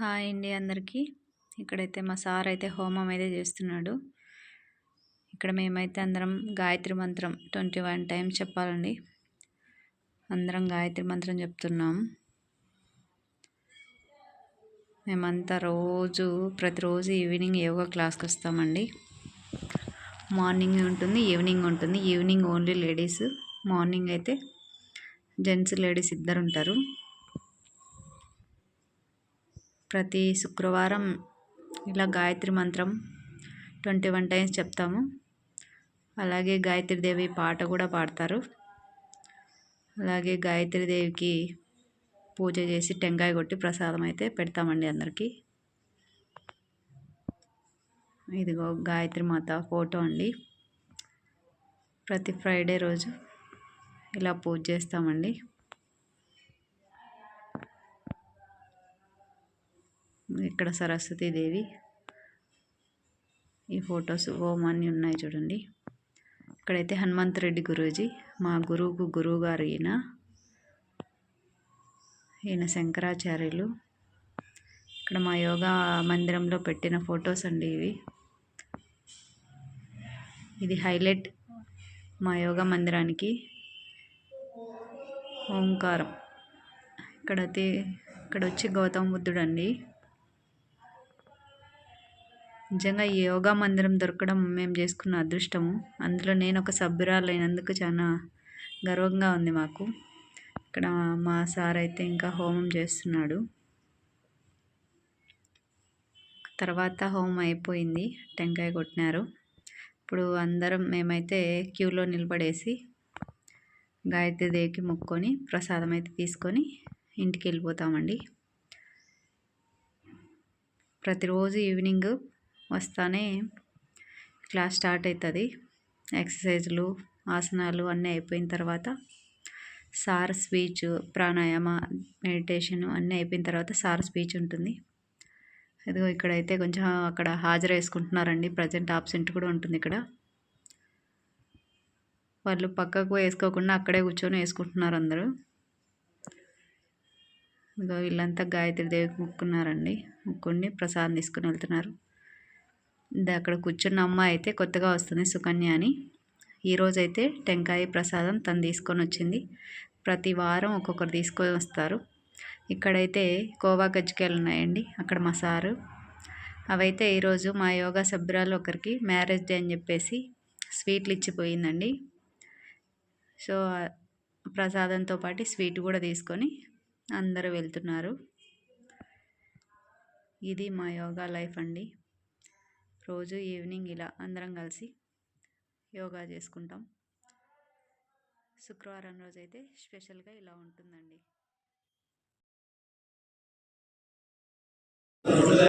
Hi అండి అందరికీ. ఇక్కడైతే మా సార్ అయితే హోమం అయితే చేస్తున్నాడు. ఇక్కడ మేమైతే అందరం గాయత్రి మంత్రం ట్వంటీ వన్ టైం చెప్పాలండి. అందరం గాయత్రి మంత్రం చెప్తున్నాం. మేమంతా రోజు ప్రతిరోజు ఈవినింగ్ యోగా క్లాస్కి వస్తామండి. మార్నింగ్ ఉంటుంది ఈవినింగ్ ఉంటుంది. Evening only ladies. మార్నింగ్ అయితే జెంట్స్ లేడీస్ ఇద్దరు ఉంటారు. ప్రతి శుక్రవారం ఇలా గాయత్రి మంత్రం ట్వంటీ వన్ టైమ్స్ చెప్తాము. అలాగే గాయత్రీదేవి పాట కూడా పాడతారు. అలాగే గాయత్రీదేవికి పూజ చేసి టెంకాయ కొట్టి ప్రసాదం అయితే పెడతామండి అందరికీ. ఇదిగో గాయత్రి మాత ఫోటో అండి. ప్రతి ఫ్రైడే రోజు ఇలా పూజ చేస్తామండి. ఇక్కడ సరస్వతీదేవి ఈ ఫొటోస్ ఓం అన్నీ ఉన్నాయి చూడండి. ఇక్కడైతే హనుమంత్ రెడ్డి గురూజీ మా గురువుకు గురువు గారు ఈయన. ఈయన శంకరాచార్యులు. ఇక్కడ మా యోగా మందిరంలో పెట్టిన ఫొటోస్ అండి ఇవి. ఇది హైలైట్ మా యోగా మందిరానికి ఓంకారం. ఇక్కడ ఇక్కడ వచ్చి గౌతమ బుద్ధుడు అండి నిజంగా ఈ యోగా మందిరం దొరకడం మేము చేసుకున్న అదృష్టము. అందులో నేను ఒక సభ్యురాలైనందుకు చాలా గర్వంగా ఉంది మాకు. ఇక్కడ మా సార్ అయితే ఇంకా హోమం చేస్తున్నాడు. తర్వాత హోమం అయిపోయింది. టెంకాయ కొట్టినారు. ఇప్పుడు అందరం మేమైతే క్యూలో నిలబడేసి గాయత్రి దేవికి మొక్కొని ప్రసాదం అయితే తీసుకొని ఇంటికి వెళ్ళిపోతామండి. ప్రతిరోజు ఈవినింగ్ వస్తానే క్లాస్ స్టార్ట్ అవుతుంది. ఎక్సర్సైజులు ఆసనాలు అన్నీ అయిపోయిన తర్వాత సార్ స్పీచ్ ప్రాణాయామ మెడిటేషన్ అన్నీ అయిపోయిన తర్వాత సార్ స్పీచ్ ఉంటుంది. ఇదిగో ఇక్కడైతే కొంచెం అక్కడ హాజరు వేసుకుంటున్నారండి ప్రజెంట్ ఆబ్సెంట్ కూడా ఉంటుంది ఇక్కడ. వాళ్ళు పక్కకు వేసుకోకుండా అక్కడే కూర్చొని వేసుకుంటున్నారు అందరూ. ఇదిగో వీళ్ళంతా గాయత్రి దేవికి ముక్కున్నారండి. ముక్కుండి ప్రసాదం తీసుకుని వెళ్తున్నారు. అక్కడ కూర్చున్న అమ్మాయి అయితే కొత్తగా వస్తుంది సుకన్య అని. ఈరోజైతే టెంకాయ ప్రసాదం తను తీసుకొని వచ్చింది. ప్రతి వారం ఒక్కొక్కరు తీసుకొని వస్తారు. ఇక్కడైతే కోవా గజ్జికాయలు ఉన్నాయండి. అక్కడ మా సారు. అవైతే ఈరోజు మా యోగా సభ్యురాలు ఒకరికి మ్యారేజ్ డే అని చెప్పేసి స్వీట్లు ఇచ్చిపోయిందండి. సో ప్రసాదంతో పాటు స్వీట్ కూడా తీసుకొని అందరూ వెళ్తున్నారు. ఇది మా యోగా లైఫ్ అండి. రోజు ఈవినింగ్ ఇలా అందరం కలిసి యోగా చేసుకుంటాం. శుక్రవారం రోజైతే స్పెషల్గా ఇలా ఉంటుందండి.